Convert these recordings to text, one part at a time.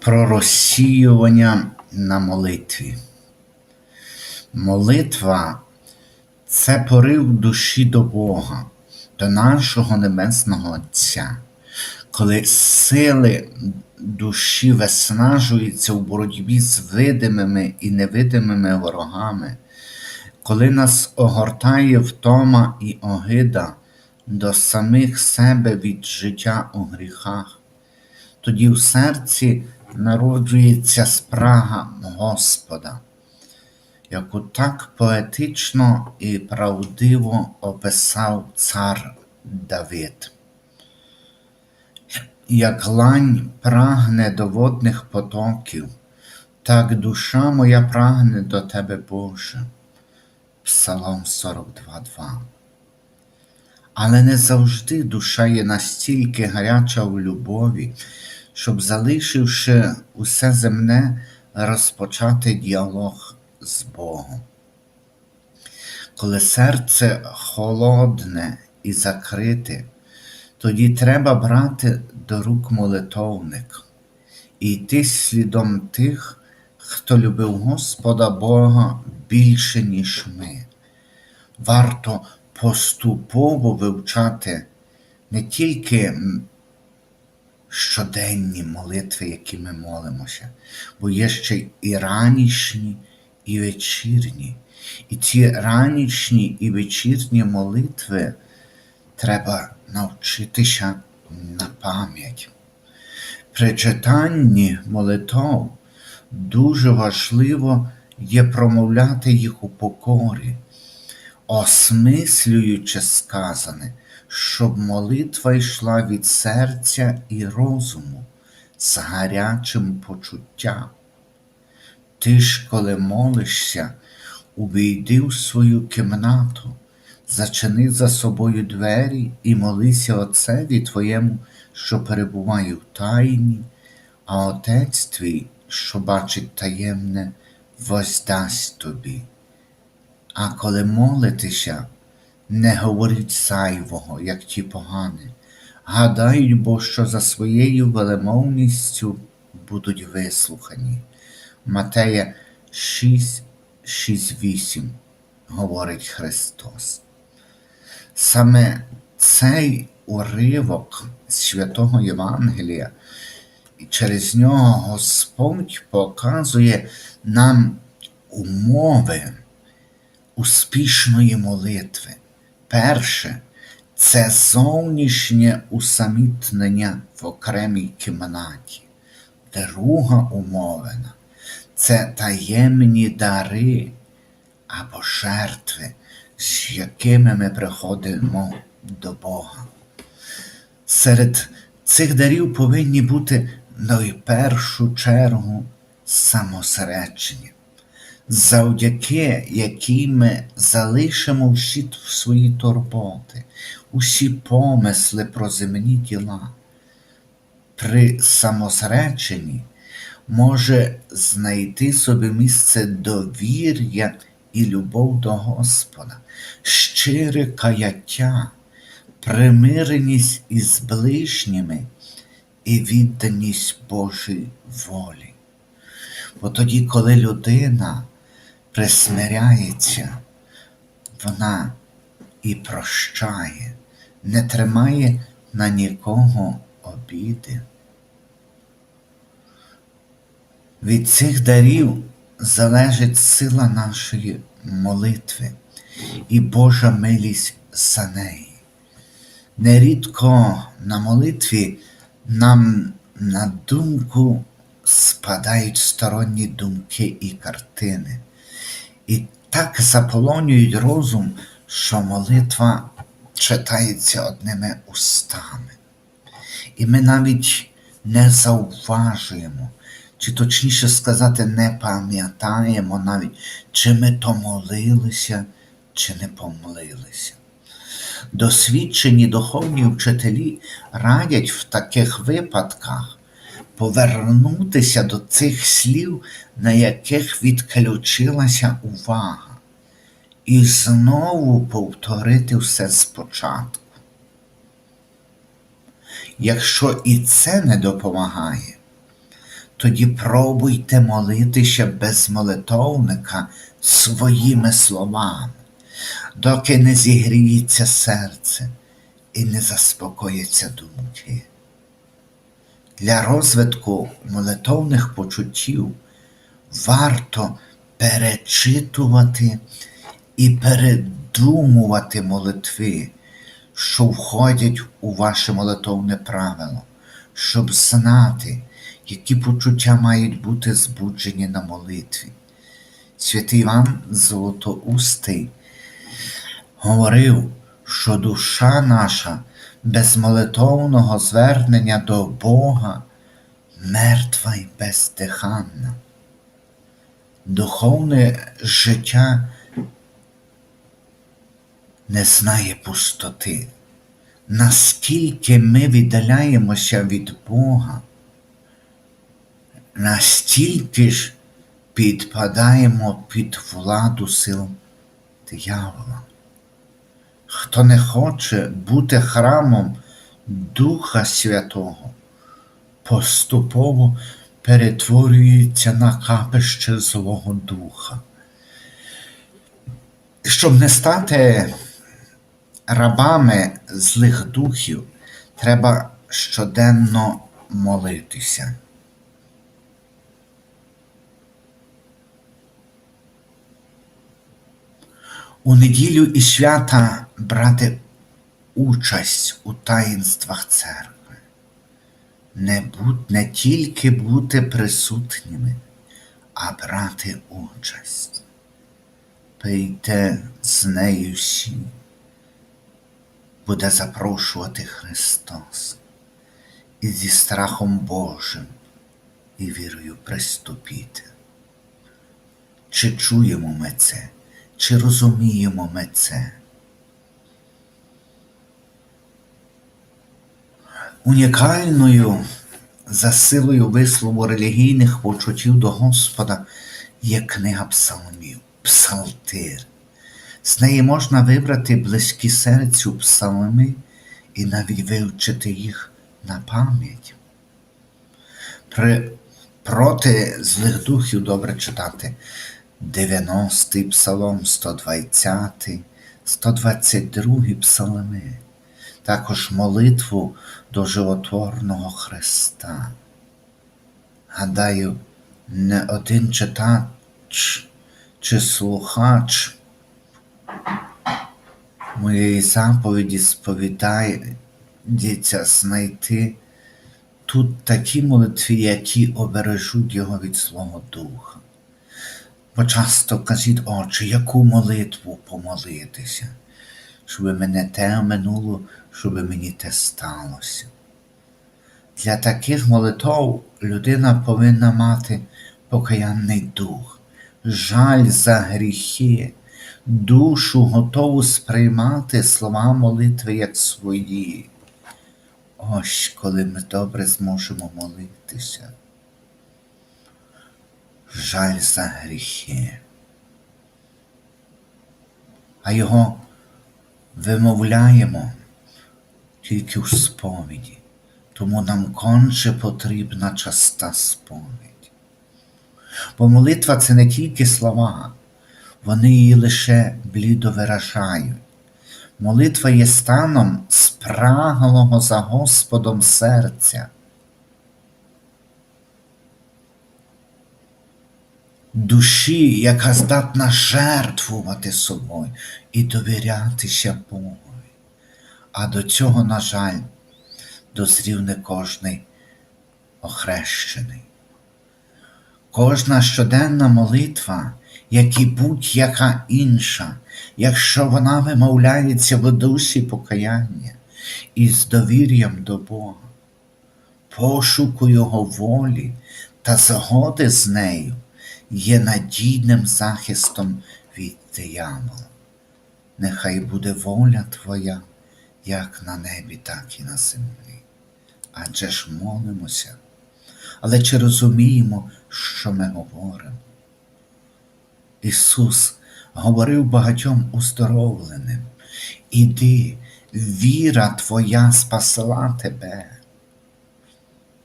про розсіювання на молитві. Молитва це порив душі до Бога, до нашого Небесного Отця. Коли сили душі виснажуються у боротьбі з видимими і невидимими ворогами, коли нас огортає втома і огида до самих себе від життя у гріхах, тоді в серці народжується спрага Господа, яку так поетично і правдиво описав цар Давид. Як лань прагне до водних потоків, так душа моя прагне до тебе, Боже. Псалом 42.2. Але не завжди душа є настільки гаряча в любові, щоб, залишивши усе земне, розпочати діалог з Богом. Коли серце холодне і закрите, тоді треба брати до рук молитовник і йти слідом тих, хто любив Господа Бога більше, ніж ми. Варто поступово вивчати не тільки щоденні молитви, які ми молимося, бо є ще і ранішні, і вечірні. І ці ранішні і вечірні молитви треба навчитися на пам'ять. При читанні молитов дуже важливо є промовляти їх у покорі, осмислюючи сказане, щоб молитва йшла від серця і розуму з гарячим почуттям. Ти ж, коли молишся, увійди в свою кімнату, зачини за собою двері і молися Отцеві Твоєму, що перебуває в тайні, а Отець твій, що бачить таємне, воздасть тобі. А коли молитеся, не говоріть зайвого, як ті погані, гадають, бо що за своєю велемовністю будуть вислухані. Матея 6, 6, 8, говорить Христос. Саме цей уривок святого Євангелія, і через нього Господь показує нам умови успішної молитви. Перше це зовнішнє усамітнення в окремій кімнаті. Друга умовина це таємні дари або жертви, з якими ми приходимо до Бога. Серед цих дарів повинні бути найпершу чергу самосеречення, завдяки якій ми залишимо всі свої турботи, усі помисли про земні діла. При самосреченні може знайти собі місце довір'я і любов до Господа, щире каяття, примиреність із ближніми і відданість Божій волі. Бо тоді, коли людина присмиряється, вона і прощає, не тримає на нікого обіди. Від цих дарів залежить сила нашої молитви і Божа милість за неї. Нерідко на молитві нам на думку спадають сторонні думки і картини, і так заполонюють розум, що молитва читається одними устами. І ми навіть не зауважуємо, чи точніше сказати, не пам'ятаємо навіть, чи ми то молилися, чи не помолилися. Досвідчені духовні вчителі радять в таких випадках повернутися до цих слів, на яких відключилася увага, і знову повторити все спочатку. Якщо і це не допомагає, тоді пробуйте молитися без молитовника своїми словами, доки не зігріється серце і не заспокояться думки. Для розвитку молитовних почуттів варто перечитувати і передумувати молитви, що входять у ваше молитовне правило, щоб знати, які почуття мають бути збуджені на молитві. Святий Іван Золотоустий говорив, що душа наша без молитовного звернення до Бога мертва й бездиханна. Духовне життя не знає пустоти. Наскільки ми віддаляємося від Бога, настільки ж підпадаємо під владу сил диявола. Хто не хоче бути храмом Духа Святого, поступово перетворюється на капище Злого Духа. Щоб не стати рабами злих духів, треба щоденно молитися. У неділю і свята брати участь у таїнствах церкви, не, будь, не тільки бути присутніми, а брати участь. Прийде з нею всі, буде запрошувати Христос і зі страхом Божим і вірою приступіти. Чи чуємо ми це? Чи розуміємо ми це? Унікальною за силою вислову релігійних почуттів до Господа є книга псалмів, псалтир. З неї можна вибрати близькі серцю псалми і навіть вивчити їх на пам'ять. При, проти злих духів добре читати 90-й псалом, 120, 122 псалми, також молитву до животворного Христа. Гадаю, не один читач чи слухач моєї заповіді сповідається знайти тут такі молитви, які обережуть його від Свого Духа. Бо часто кажіть, отче, яку молитву помолитися, щоб мене те минуло, щоб мені те сталося. Для таких молитв людина повинна мати покаянний дух, жаль за гріхи, душу готову сприймати слова молитви як свої. Ось коли ми добре зможемо молитися жаль за гріхи, а його вимовляємо тільки в сповіді, тому нам конче потрібна часта сповідь. Бо молитва це не тільки слова, вони її лише блідо виражають. Молитва є станом спраглого за Господом серця. душі, яка здатна жертвувати собою і довірятися Богу. А до цього, на жаль, дозрів не кожний охрещений. Кожна щоденна молитва, як і будь-яка інша, якщо вона вимовляється в душі покаяння і з довір'ям до Бога, пошуку Його волі та згоди з нею є надійним захистом від диявола. Нехай буде воля Твоя, як на небі, так і на землі. Адже ж молимося, але чи розуміємо, що ми говоримо? Ісус говорив багатьом уздоровленим, іди, віра Твоя спасла тебе.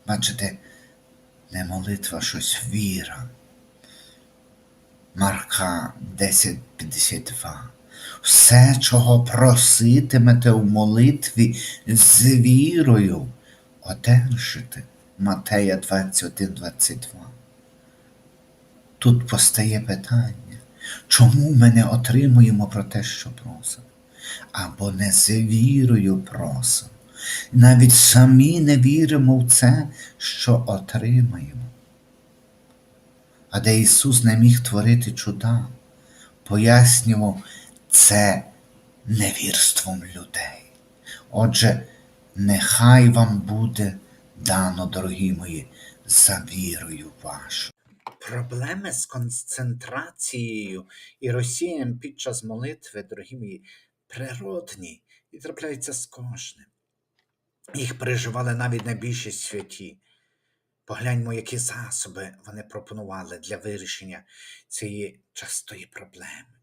Бачите, Не молитва, щось віра. Марка 10.52. Все, чого проситимете у молитві з вірою, одержите. Матея 21.22. Тут постає питання, чому ми не отримуємо про те, що просимо? Або не з вірою просимо. Навіть самі не віримо в це, що отримаємо. А де Ісус не міг творити чуда, пояснював це невірством людей. Отже, нехай вам буде дано, дорогі мої, за вірою вашу. Проблеми з концентрацією і розсіянням під час молитви, дорогі мої, природні і трапляються з кожним. Їх переживали навіть найбільші святі. Погляньмо, які засоби вони пропонували для вирішення цієї частої проблеми.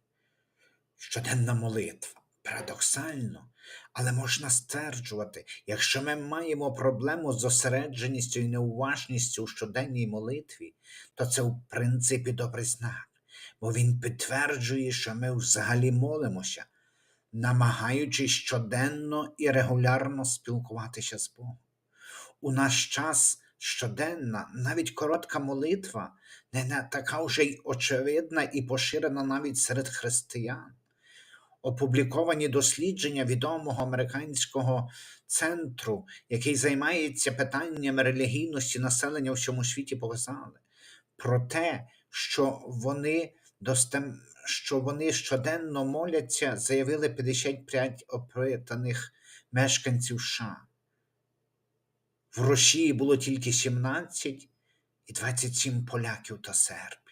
Щоденна молитва. Парадоксально, але можна стверджувати, якщо ми маємо проблему з зосередженістю і неуважністю у щоденній молитві, то це в принципі добрий знак, бо він підтверджує, що ми взагалі молимося, намагаючись щоденно і регулярно спілкуватися з Богом. У наш час щоденна, навіть коротка молитва, не така вже й очевидна і поширена навіть серед християн. Опубліковані дослідження відомого американського центру, який займається питаннями релігійності населення у всьому світі, показали про те, що вони достем... що вони щоденно моляться, заявили 55 опитаних мешканців США. В Росії було тільки 17 і 27 поляків та сербів.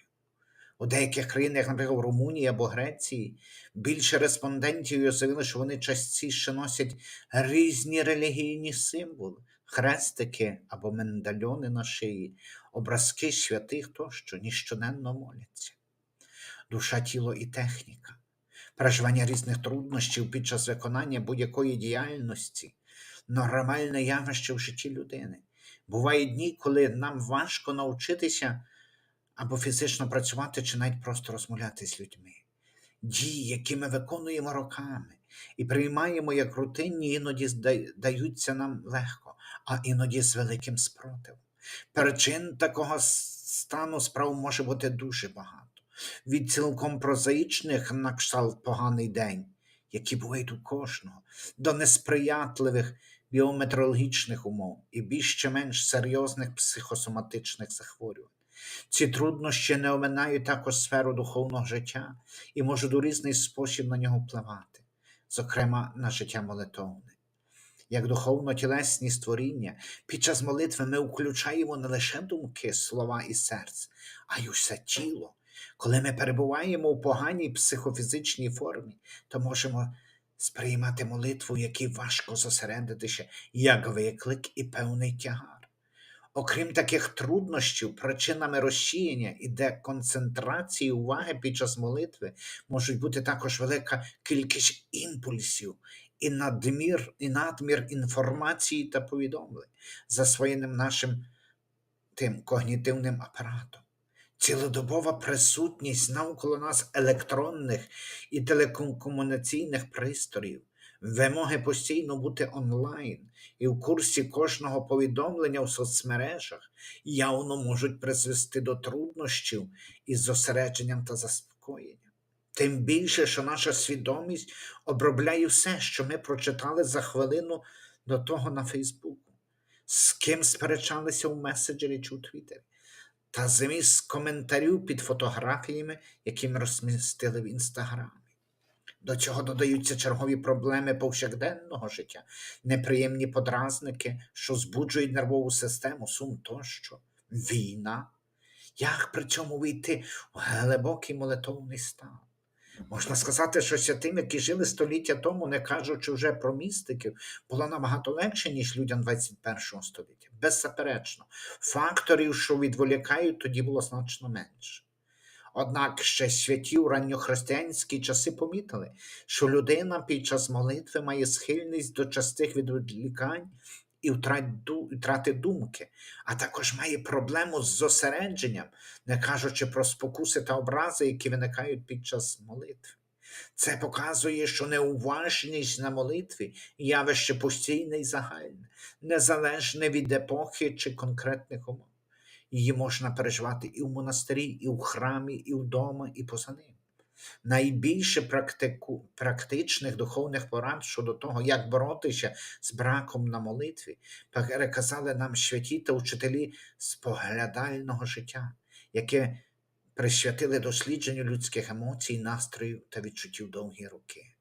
У деяких країнах, наприклад, Румунії або Греції, більше респондентів заявили, що вони частіше носять різні релігійні символи, хрестики або мендальони на шиї, образки святих тощо, ніж щоденно моляться. Душа, тіло і техніка, переживання різних труднощів під час виконання будь-якої діяльності, нормальне явище в житті людини. Бувають дні, коли нам важко навчитися або фізично працювати, чи навіть просто розмовляти з людьми. Дії, які ми виконуємо роками і приймаємо як рутинні, іноді даються нам легко, а іноді з великим спротивом. Причин такого стану справ може бути дуже багато. Від цілком прозаїчних на кшталт поганий день, які бувають у кожного, до несприятливих біометрологічних умов і більш чи менш серйозних психосоматичних захворювань. Ці труднощі не оминають також сферу духовного життя і можуть у різний спосіб на нього впливати, зокрема на життя молитовне. Як духовно-тілесні створіння, під час молитви ми включаємо не лише думки, слова і серце, а й усе тіло. Коли ми перебуваємо у поганій психофізичній формі, то можемо сприймати молитву, якій важко зосередитися, як виклик і певний тягар. Окрім таких труднощів, причинами розсіяння і деконцентрації уваги під час молитви можуть бути також велика кількість імпульсів і надмір, і надмір інформації та повідомлень, засвоєним нашим тим когнітивним апаратом. Цілодобова присутність навколо нас електронних і телекомунікаційних пристроїв, вимоги постійно бути онлайн і в курсі кожного повідомлення у соцмережах явно можуть призвести до труднощів із зосередженням та заспокоєнням. Тим більше, що наша свідомість обробляє все, що ми прочитали за хвилину до того на Фейсбуку, з ким сперечалися в меседжері чи у Твіттері, та замість коментарів під фотографіями, які ми розмістили в інстаграмі. До цього додаються чергові проблеми повсякденного життя, неприємні подразники, що збуджують нервову систему, сум тощо, війна. Як при цьому вийти в глибокий молитовний стан? Можна сказати, що святим, які жили століття тому, не кажучи вже про містиків, було набагато легше, ніж людям 21 століття. Беззаперечно, факторів, що відволікають, тоді було значно менше. Однак ще святі у ранньохристиянські часи помітили, що людина під час молитви має схильність до частих відволікань і втрати думки, а також має проблему з зосередженням, не кажучи про спокуси та образи, які виникають під час молитви. Це показує, що неуважність на молитві явище постійне і загальне, незалежне від епохи чи конкретних умов. Її можна переживати і в монастирі, і в храмі, і вдома, і поза ним. Найбільше практику, практичних духовних порад щодо того, як боротися з браком на молитві, переказали нам святі та учителі споглядального життя, яке присвятили дослідженню людських емоцій, настроїв та відчуттів довгі роки.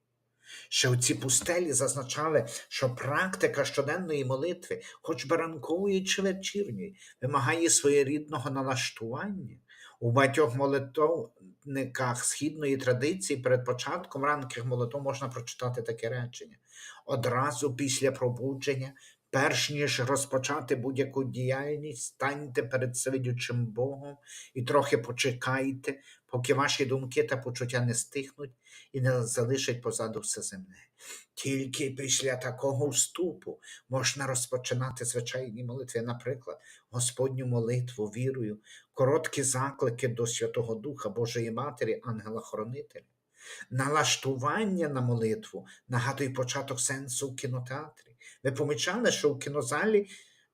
Ще у ці пустелі зазначали, що практика щоденної молитви, хоч би ранкової чи вечірньої, вимагає своєрідного налаштування. У багатьох молитовниках східної традиції перед початком ранких молитв можна прочитати таке речення. Одразу після пробудження, перш ніж розпочати будь-яку діяльність, станьте перед всевидючим Богом і трохи почекайте, поки ваші думки та почуття не стихнуть і не залишать позаду все земне. Тільки після такого вступу можна розпочинати звичайні молитви, наприклад, Господню молитву вірою, короткі заклики до Святого Духа Божої Матері, ангела-хоронителя. Налаштування на молитву нагадує початок сенсу в кінотеатрі. Ви помічали, що в кінозалі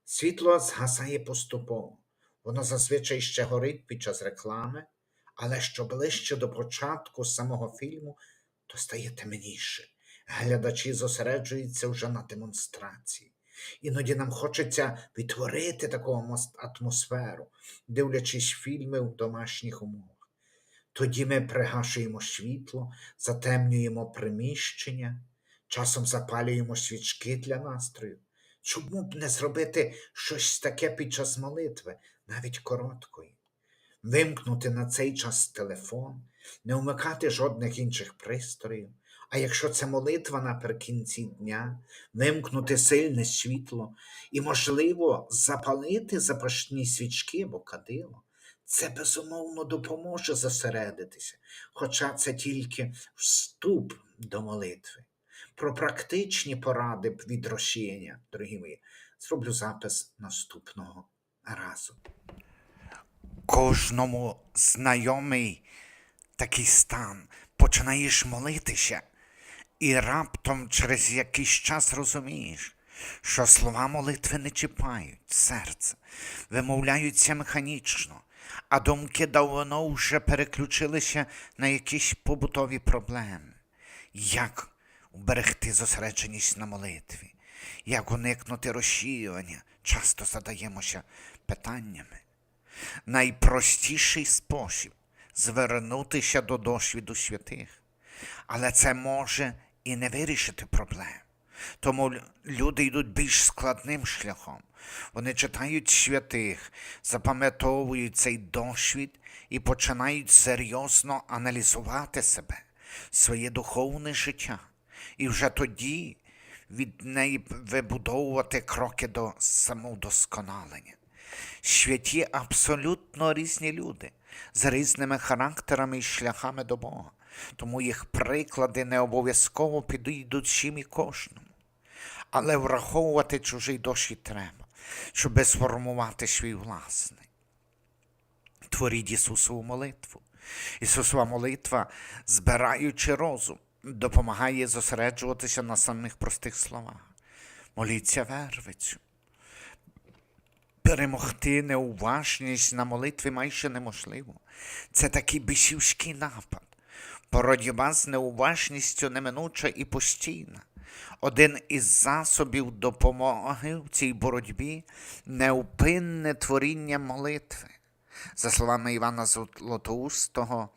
світло згасає поступово. Воно зазвичай ще горить під час реклами, але що ближче до початку самого фільму, то стає темніше. Глядачі зосереджуються вже на демонстрації. Іноді нам хочеться відтворити таку атмосферу, дивлячись фільми в домашніх умовах. Тоді ми пригашуємо світло, затемнюємо приміщення, часом запалюємо свічки для настрою. Чому б не зробити щось таке під час молитви, навіть короткої? Вимкнути на цей час телефон, не вмикати жодних інших пристроїв. А якщо це молитва наприкінці дня, вимкнути сильне світло і, можливо, запалити запашні свічки або кадило. Це безумовно допоможе зосередитися, хоча це тільки вступ до молитви. Про практичні поради від розширення, дорогі мої, зроблю запис наступного разу. Кожному знайомий такий стан, починаєш молитися, і раптом через якийсь час розумієш, що слова молитви не чіпають серце, вимовляються механічно, а думки давно вже переключилися на якісь побутові проблеми. Як уберегти зосередженість на молитві? Як уникнути розширювання? Часто задаємося питаннями. Найпростіший спосіб звернутися до досвіду святих. Але це може і не вирішити проблем. Тому люди йдуть більш складним шляхом. Вони читають святих, запам'ятовують цей досвід і починають серйозно аналізувати себе, своє духовне життя. І вже тоді від неї вибудовувати кроки до самовдосконалення. Святі абсолютно різні люди з різними характерами і шляхами до Бога. Тому їх приклади не обов'язково підійдуть всім і кожному. Але враховувати чужий досвід треба, щоб сформувати свій власний. Творіть Ісусову молитву. Ісусова молитва, збираючи розум, допомагає зосереджуватися на самих простих словах. Моліться вервицю. Перемогти неуважність на молитві майже неможливо. Це такий бісівський напад. Боротьба з неуважністю неминуча і постійна. Один із засобів допомоги в цій боротьбі неупинне творіння молитви. За словами Івана Золотоустого,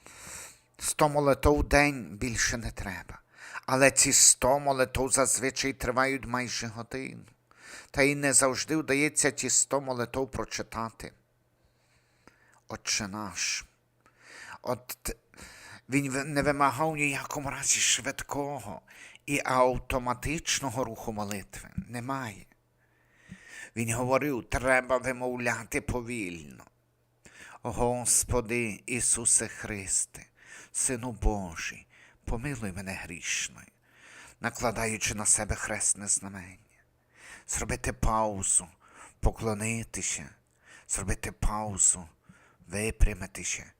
сто молитов день більше не треба. Але ці сто молитов зазвичай тривають майже годину. Та й не завжди вдається ті сто молитов прочитати. Отче наш. От він не вимагав ніякому разі швидкого і автоматичного руху молитви. Немає. Він говорив, треба вимовляти повільно. Господи Ісусе Христе, Сину Божий, помилуй мене грішною, накладаючи на себе хресне знамення. Зробити паузу, поклонитися, зробити паузу, випрямитися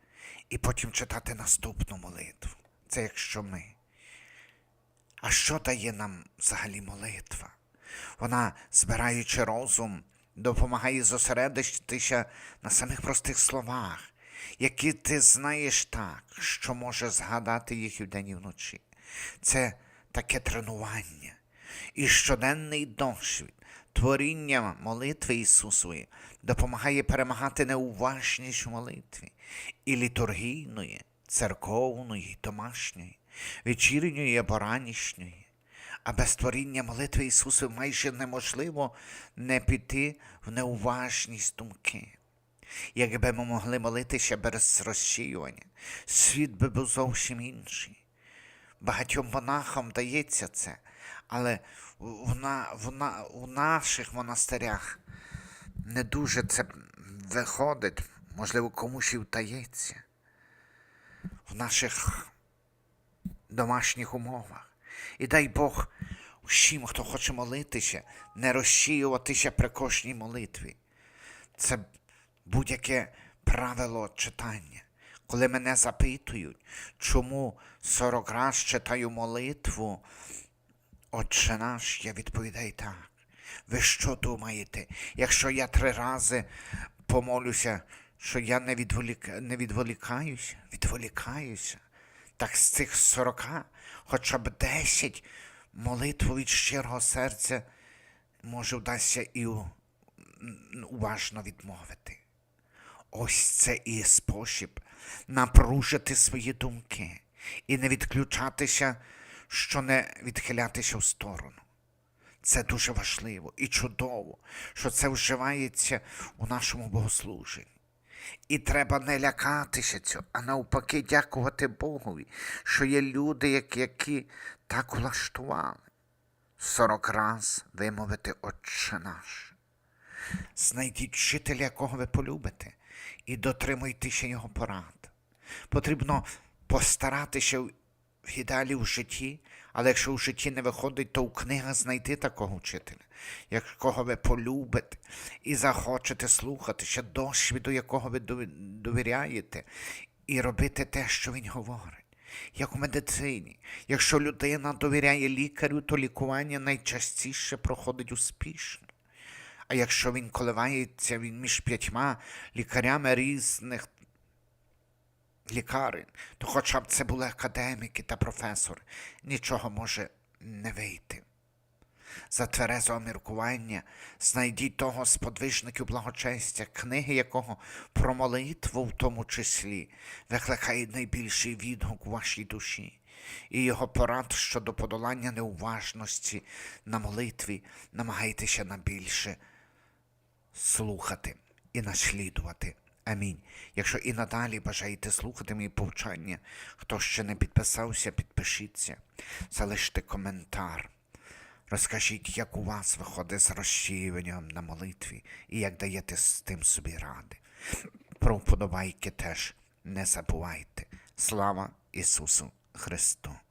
і потім читати наступну молитву. Це якщо ми. А що дає нам взагалі молитва? Вона, збираючи розум, допомагає зосередитися на самих простих словах, які ти знаєш так, що може згадати їх і вдень і вночі. Це таке тренування і щоденний досвід творіння молитви Ісусової допомагає перемагати неуважність в молитві і літургійної, церковної, домашньої, вечірньої або ранішньої. А без творіння молитви Ісусу майже неможливо не піти в неуважність думки. Якби ми могли молитися без розсіювання, світ би був зовсім інший. Багатьом монахам дається це, але в, на, в, на, у наших монастирях не дуже це виходить, можливо, комусь і вдається. В наших домашніх умовах. І дай Бог усім, хто хоче молитися, не розсіюватися при кожній молитві. Це будь-яке правило читання. Коли мене запитують, чому 40 раз читаю молитву, Отче наш, я відповідаю так. Ви що думаєте, якщо я три рази помолюся, що я не, відволік... не відволікаюся? Відволікаюся. Так з цих 40 хоча б 10 молитв від щирого серця може вдасться і уважно відмовити. Ось це і спосіб напружити свої думки і не відключатися, що не відхилятися в сторону. Це дуже важливо і чудово, що це вживається у нашому богослуженні. І треба не лякатися цього, а навпаки дякувати Богові, що є люди, які, так влаштували. Сорок раз вимовити Отче наш. Знайдіть вчителя, якого ви полюбите, і дотримуйтеся його порад. Потрібно постаратися в ідеалі в житті, але якщо в житті не виходить, то у книгах знайти такого вчителя, якого ви полюбите і захочете слухатися, досвіду, якого ви довіряєте, і робити те, що він говорить. Як у медицині, якщо людина довіряє лікарю, то лікування найчастіше проходить успішно. А якщо він коливається він між п'ятьма лікарями різних лікарень, то хоча б це були академіки та професори, нічого може не вийти. За тверезого міркування знайдіть того з подвижників благочестя, книги якого про молитву в тому числі викликає найбільший відгук у вашій душі, і його порад щодо подолання неуважності на молитві намагайтеся на більше слухати і наслідувати. Амінь. Якщо і надалі бажаєте слухати мої повчання, хто ще не підписався, підпишіться, залиште коментар. Розкажіть, як у вас виходить з розсіюванням на молитві і як даєте з тим собі ради. Про вподобайки теж не забувайте. Слава Ісусу Христу!